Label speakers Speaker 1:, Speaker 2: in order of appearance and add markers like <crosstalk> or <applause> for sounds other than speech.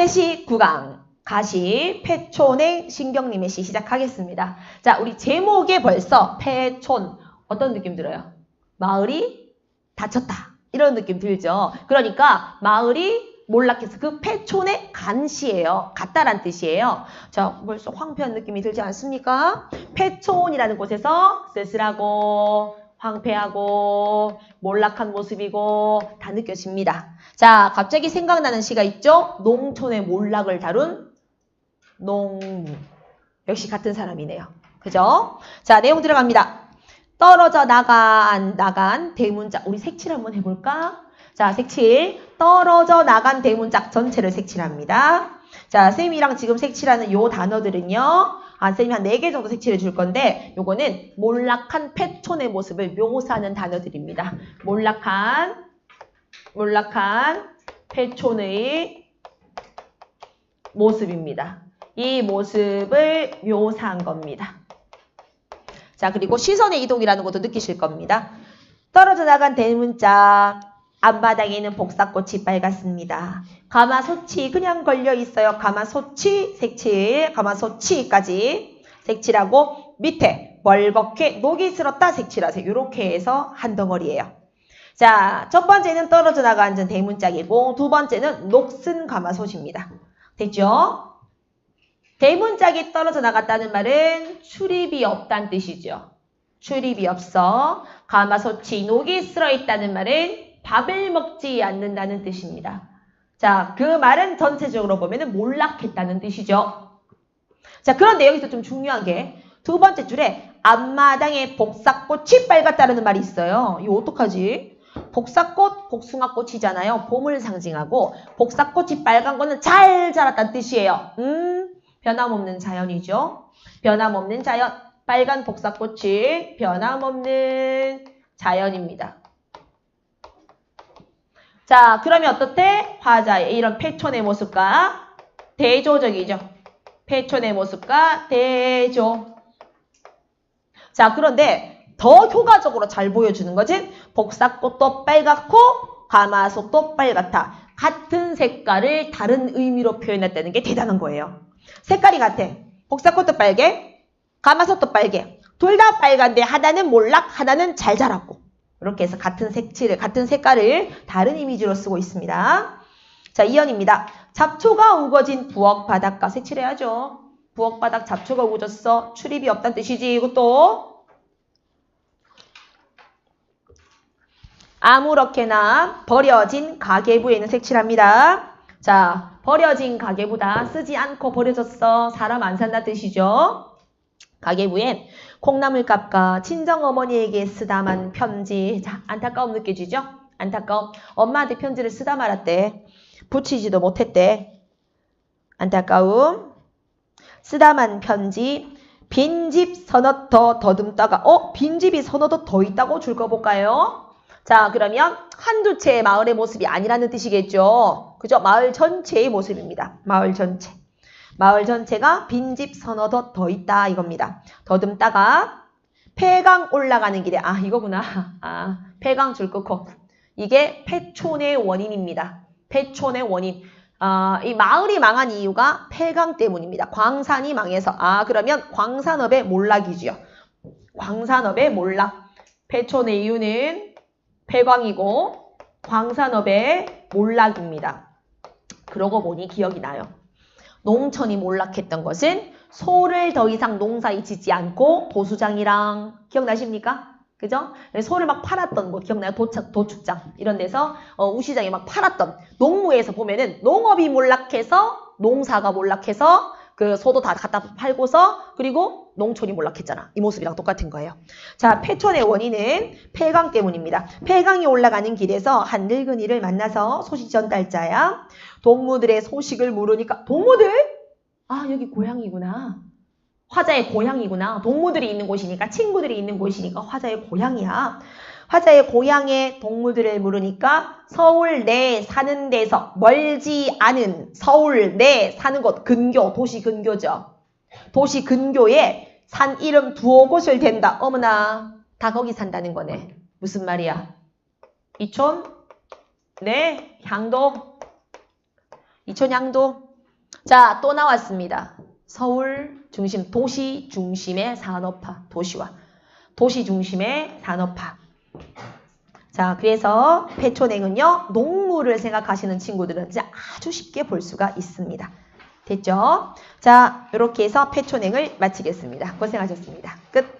Speaker 1: 현대시 구강 가시 폐촌의 신경림의 시 시작하겠습니다. 자, 우리 제목에 벌써 폐촌 어떤 느낌 들어요? 마을이 다쳤다. 이런 느낌 들죠. 그러니까 마을이 몰락해서 그 폐촌의 간시예요. 같다란 뜻이에요. 자, 벌써 황폐한 느낌이 들지 않습니까? 폐촌이라는 곳에서 쓸쓸하고 황폐하고 몰락한 모습이고 다 느껴집니다. 자, 갑자기 생각나는 시가 있죠? 농촌의 몰락을 다룬 농무. 역시 같은 사람이네요. 그죠? 자, 내용 들어갑니다. 떨어져 나간, 나간 대문짝. 우리 색칠 한번 해볼까? 자, 색칠. 떨어져 나간 대문짝 전체를 색칠합니다. 자, 쌤이랑 지금 색칠하는 요 단어들은요. 아, 쌤이 한 4개 정도 색칠해 줄 건데, 요거는 몰락한 패촌의 모습을 묘사하는 단어들입니다. 몰락한, 몰락한 패촌의 모습입니다. 이 모습을 묘사한 겁니다. 자, 그리고 시선의 이동이라는 것도 느끼실 겁니다. 떨어져 나간 대문짝, 앞바닥에 있는 복사꽃이 빨갛습니다. 가마솥이 그냥 걸려 있어요. 가마솥이 색칠, 가마솥이까지 색칠하고 밑에 멀겋게 녹이 슬었다 색칠하세요. 이렇게 해서 한 덩어리예요. 자, 첫 번째는 떨어져 나간 대문짝이고 두 번째는 녹슨 가마솥입니다. 됐죠? 대문짝이 떨어져 나갔다는 말은 출입이 없다는 뜻이죠. 출입이 없어. 가마솥이 녹이 슬어 있다는 말은 밥을 먹지 않는다는 뜻입니다. 자, 그 말은 전체적으로 보면 몰락했다는 뜻이죠. 자, 그런데 여기서 좀 중요한 게 두 번째 줄에 앞마당에 복사꽃이 빨갛다는 말이 있어요. 이거 어떡하지? 복사꽃, 복숭아꽃이잖아요. 봄을 상징하고 복사꽃이 빨간 거는 잘 자랐다는 뜻이에요. 음, 변함없는 자연이죠. 변함없는 자연. 빨간 복사꽃이 변함없는 자연입니다. 자, 그러면 어떻대? 화자의 이런 패촌의 모습과 대조적이죠. 패촌의 모습과 대조. 자, 그런데 더 효과적으로 잘 보여주는 것은 복사꽃도 빨갛고 가마솥도 빨갛다. 같은 색깔을 다른 의미로 표현했다는 게 대단한 거예요. 색깔이 같아. 복사꽃도 빨개, 가마솥도 빨개. 둘 다 빨간데 하나는 몰락, 하나는 잘 자랐고. 이렇게 해서 같은 색칠을, 같은 색깔을 다른 이미지로 쓰고 있습니다. 자, 2연입니다. 잡초가 우거진 부엌 바닥과 색칠해야죠. 부엌 바닥 잡초가 우거졌어. 출입이 없다는 뜻이지. 이것도. 아무렇게나 버려진 가계부에는 색칠합니다. 자, 버려진 가계부다. 쓰지 않고 버려졌어. 사람 안 산다 뜻이죠. 가계부엔 콩나물값과 친정어머니에게 쓰다만 편지. 자, 안타까움 느껴지죠? 안타까움. 엄마한테 편지를 쓰다 말았대. 붙이지도 못했대. 안타까움. 쓰다만 편지. 빈집 서너 더 더듬다가 어? 빈집이 서너 더 있다고 줄거볼까요? 자, 그러면 한두 채의 마을의 모습이 아니라는 뜻이겠죠. 그죠? 마을 전체의 모습입니다. 마을 전체. 마을 전체가 빈집 서너 더, 더 있다 이겁니다. 더듬다가 폐강 올라가는 길에 아 이거구나. <laughs> 아 폐강 줄 끊고 이게 폐촌의 원인입니다. 폐촌의 원인. 아, 이 마을이 망한 이유가 폐강 때문입니다. 광산이 망해서 아 그러면 광산업의 몰락이지요. 광산업의 몰락. 폐촌의 이유는 폐광이고 광산업의 몰락입니다. 그러고 보니 기억이 나요. 농촌이 몰락했던 것은 소를 더 이상 농사에 짓지 않고 도수장이랑 기억나십니까? 그죠? 소를 막 팔았던 곳 기억나요? 도착, 도축장 이런 데서 어, 우시장에 막 팔았던 농무에서 보면은 농업이 몰락해서 농사가 몰락해서 그 소도 다 갖다 팔고서 그리고 농촌이 몰락했잖아. 이 모습이랑 똑같은 거예요. 자, 폐촌의 원인은 폐강 때문입니다. 폐강이 올라가는 길에서 한 늙은이를 만나서 소식 전달자야. 동무들의 소식을 물으니까 동무들? 아, 여기 고향이구나. 화자의 고향이구나. 동무들이 있는 곳이니까 친구들이 있는 곳이니까 화자의 고향이야. 화자의 고향의 동무들을 물으니까 서울 내 사는 데서 멀지 않은 서울 내 사는 곳 근교 도시 근교죠. 도시 근교에 산 이름 두어 곳을 댄다. 어머나 다 거기 산다는 거네. 무슨 말이야? 이촌? 네, 향도. 이촌 향도. 자, 또 나왔습니다. 서울 중심, 도시 중심의 산업화, 도시화. 도시 중심의 산업화. 자, 그래서 폐초냉은요, 농물을 생각하시는 친구들은 이제 아주 쉽게 볼 수가 있습니다. 됐죠? 자, 이렇게 해서 폐초냉을 마치겠습니다. 고생하셨습니다. 끝.